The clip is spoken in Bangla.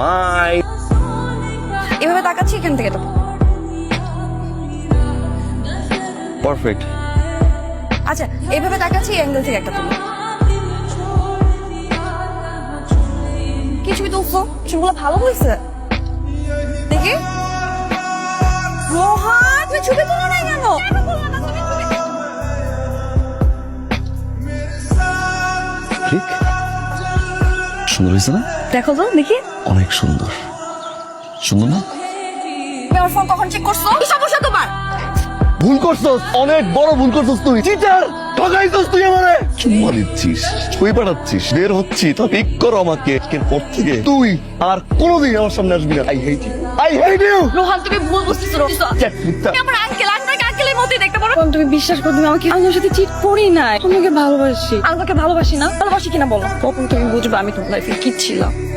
মাই। এভাবে তাকাচ্ছি এখান থেকে তো। পারফেক্ট আচ্ছা এইভাবে তাকাচ্ছি অ্যাঙ্গেল থেকে একটা তুলো। কি ছবি তুলছো? ছবিগুলো ভালো হয়েছে? দেখি। রোহান তুমি ছবি তুলো না কেন? ঠিক। সুন্দর হয়েছে না? দেখো তো দেখি। অনেক সুন্দর। সুন্দর না? আমার ফোন কখন চেক করছ? কি সমস্যা তোমার? ভুল করছস। অনেক বড় ভুল করছস তুই। চিটার ঠকাইছস তুই আমারে। চুম্মা দিচ্ছিস ছবি পাঠাচ্ছিস বের হচ্ছি তো ঠিক করো আমাকে। আজকের পর থেকে তুই আর কোনোদিন আমার সামনে আসবি না। I hate you I hate you Rohan তুমি ভুল মিথ্যা। তুমি আমার তুমি বিশ্বাস করো, তুমি আমাকে আমার সাথে চিট করি নাই। তোমাকে ভালোবাসি। আমাকে ভালোবাসি না। ভালোবাসি কিনা বলো? কখন তুমি বুঝবে আমি তোমার লাইফে কি ছিলাম?